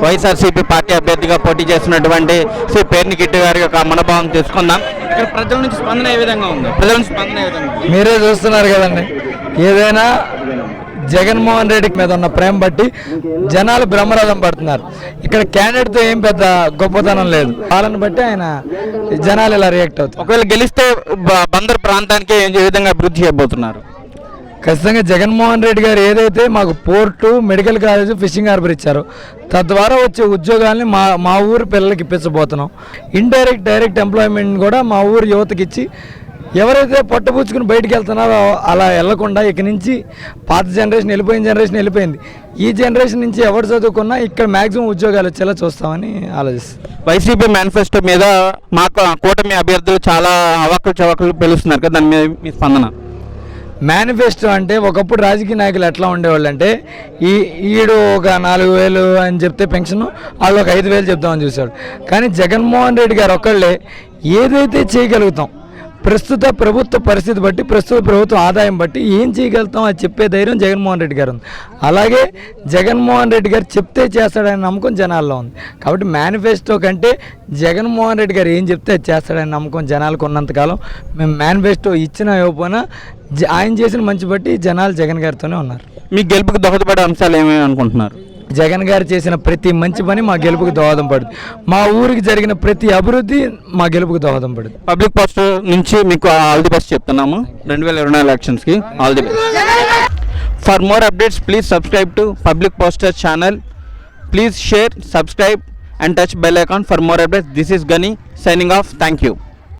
YSRCP party అభ్యర్థిగా పోటీ చేస్తున్నటువంటి శ్రీ పేర్ని కిట్టి గారి యొక్క మనోభావం తెలుసుకుందాం. ఇక్కడ ప్రజల నుంచి స్పందన ఏ విధంగా ఉంది? ప్రజల నుంచి స్పందన ఏ విధంగా ఉంది? మీరే చూస్తున్నారు కదండి. ఏదైనా జగన్మోహన్ రెడ్డి మీద ఉన్న ప్రేమ బట్టి జనాలు బ్రహ్మరథం పడుతున్నారు. ఇక్కడ క్యాండిడేట్తో ఏం పెద్ద గొప్పతనం లేదు. వాళ్ళని బట్టి ఆయన జనాలు ఇలా రియాక్ట్ అవుతారు. ఒకవేళ గెలిస్తే బ- బందర్ ప్రాంతానికి ఏ విధంగా అభివృద్ధి చేయబోతున్నారు? ఖచ్చితంగా జగన్మోహన్ రెడ్డి గారు ఏదైతే మాకు port medical college fishing harbour ఇచ్చారో తద్వారా వచ్చే ఉద్యోగాల్ని మా మా ఊరు పిల్లలకి ఇప్పించబోతున్నాం. ఇండైరెక్ట్ డైరెక్ట్ ఎంప్లాయ్మెంట్ కూడా మా ఊరు యువతకి ఇచ్చి ఎవరైతే పట్టుపుచ్చుకుని బయటకు వెళ్తున్నారో అలా వెళ్ళకుండా ఇక నుంచి పాత జనరేషన్ వెళ్ళిపోయిన జనరేషన్ వెళ్ళిపోయింది. ఈ జనరేషన్ నుంచి ఎవరు చదువుకున్నా ఇక్కడ మ్యాక్సిమం ఉద్యోగాలు వచ్చేలా చూస్తామని ఆలోచిస్తాం వైసీపీ మేనిఫెస్టో మీద మాకు కూటమి అభ్యర్థులు చాలా అవకలు చవాకులు పిలుస్తున్నారు కదా దాని మీద మీ స్పందన? మేనిఫెస్టో అంటే ఒకప్పుడు రాజకీయ నాయకులు ఎట్లా ఉండేవాళ్ళు అంటే ఈ ఈడు ఒక నాలుగు వేలు అని చెప్తే పెన్షన్ వాళ్ళు ఒక ఐదు వేలు చెప్తామని చూశాడు కానీ జగన్మోహన్ రెడ్డి గారు ఒక్కళ్ళే ఏదైతే చేయగలుగుతాం ప్రస్తుత ప్రభుత్వ పరిస్థితి బట్టి ప్రస్తుత ప్రభుత్వ ఆదాయం బట్టి ఏం చేయగలుగుతాం? అది చెప్పే ధైర్యం జగన్మోహన్ రెడ్డి గారు ఉంది. అలాగే జగన్మోహన్ రెడ్డి గారు చెప్తే చేస్తాడనే నమ్మకం జనాల్లో ఉంది. కాబట్టి మేనిఫెస్టో కంటే జగన్మోహన్ రెడ్డి గారు ఏం చెప్తే అది చేస్తాడనే నమ్మకం జనాలకు ఉన్నంతకాలం మేము మేనిఫెస్టో ఇచ్చినా ఇవ్వకపోయినా జ- ఆయన చేసిన మంచి బట్టి జనాలు జగన్ గారితోనే ఉన్నారు. మీ గెలుపుకి దోహదపడే అంశాలు ఏమేమి అనుకుంటున్నారు? జగన్ గారు చేసిన ప్రతి మంచి పని మా గెలుపుకి దోహదం పడుతుంది. మా ఊరికి జరిగిన ప్రతి అభివృద్ధి మా గెలుపుకి దోహదం పడుతుంది. పబ్లిక్ ఫస్ట్ నుంచి మీకు ఆల్ ది బెస్ట్ చెప్తున్నాము. రెండు వేల ఇరవై నాలుగు ఎలక్షన్స్కి all the best. For more updates please subscribe to public poster channel. Please share subscribe and touch bell icon for more updates. This is Gani signing off. Thank you